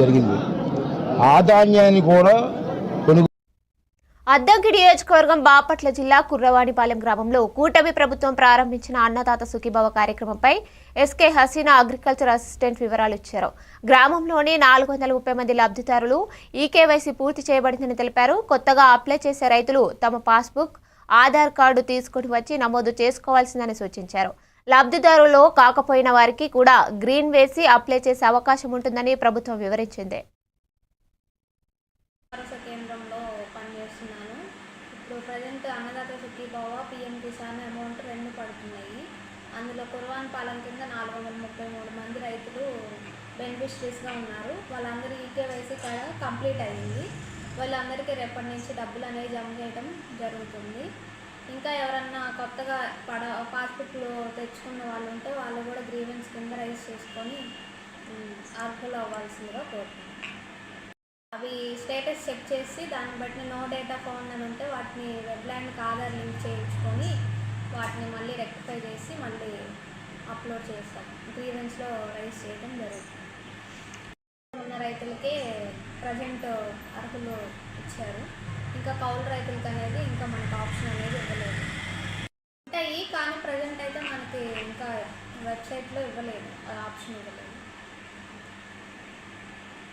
జరిగింది. ఆ ధాన్యాన్ని కూడా అద్దంకి నియోజకవర్గం బాపట్ల జిల్లా కుర్రవాణిపాలెం గ్రామంలో కూటమి ప్రభుత్వం ప్రారంభించిన అన్నదాత సుఖీభవ కార్యక్రమంపై ఎస్కే హసీనా అగ్రికల్చర్ అసిస్టెంట్ వివరాలు ఇచ్చారు. గ్రామంలోని నాలుగు వందల ముప్పై మంది లబ్ధిదారులు ఈకేవైసీ పూర్తి చేయబడిందని తెలిపారు. కొత్తగా అప్లై చేసే రైతులు తమ పాస్బుక్ ఆధార్ కార్డు తీసుకుని వచ్చి నమోదు చేసుకోవాల్సిందని సూచించారు. లబ్ధిదారులో కాకపోయిన వారికి కూడా గ్రీన్ వేసి అప్లై చేసే అవకాశం ఉంటుందని ప్రభుత్వం వివరించింది. కేంద్రంలో పనిచేస్తున్నాను ఇప్పుడు present Annadata Sukhibhava PM Kisan amount రెండు పడుతున్నాయి. అందులో కుర్వాన్ పాలన కింద నాలుగు వందల ముప్పై మూడు మంది రైతులు బెనిఫిషరీస్గా ఉన్నారు. వాళ్ళందరూ ఈకేవైసీ కాడ కంప్లీట్ అయ్యింది. వాళ్ళందరికీ రేపటి నుంచి డబ్బులు అనేవి జమ చేయడం జరుగుతుంది. ఇంకా ఎవరన్నా కొత్తగా పడ పాస్బుక్లు తెచ్చుకున్న వాళ్ళు ఉంటే వాళ్ళు కూడా గ్రీవెన్స్ కింద రైజ్ చేసుకొని ఉమ్, అర్హులు అవ్వాల్సిందిగా కోరుతున్నాను అవి స్టేటస్ చెక్ చేసి దాన్ని బట్టి నో డేటా ఫోన్ అని ఉంటే వాటిని వెబ్లాండ్కి ఆధార్ లింక్ చేయించుకొని వాటిని మళ్ళీ రెక్టిఫై చేసి మళ్ళీ అప్లోడ్ చేస్తాం. గ్రీవెన్స్లో రైజ్ చేయడం జరుగుతుంది. ఉన్న రైతులకే ప్రజెంట్ అర్హులు ఇచ్చారు. ఇంకా కౌలు రైతులకి అనేది ఇంకా మనకు ఆప్షన్ అనేది ఇవ్వలేదు. ఉంటాయి కానీ ప్రజెంట్ అయితే మనకి ఇంకా వెబ్సైట్లో ఇవ్వలేదు ఆ ఆప్షన్ ఇవ్వలేదు.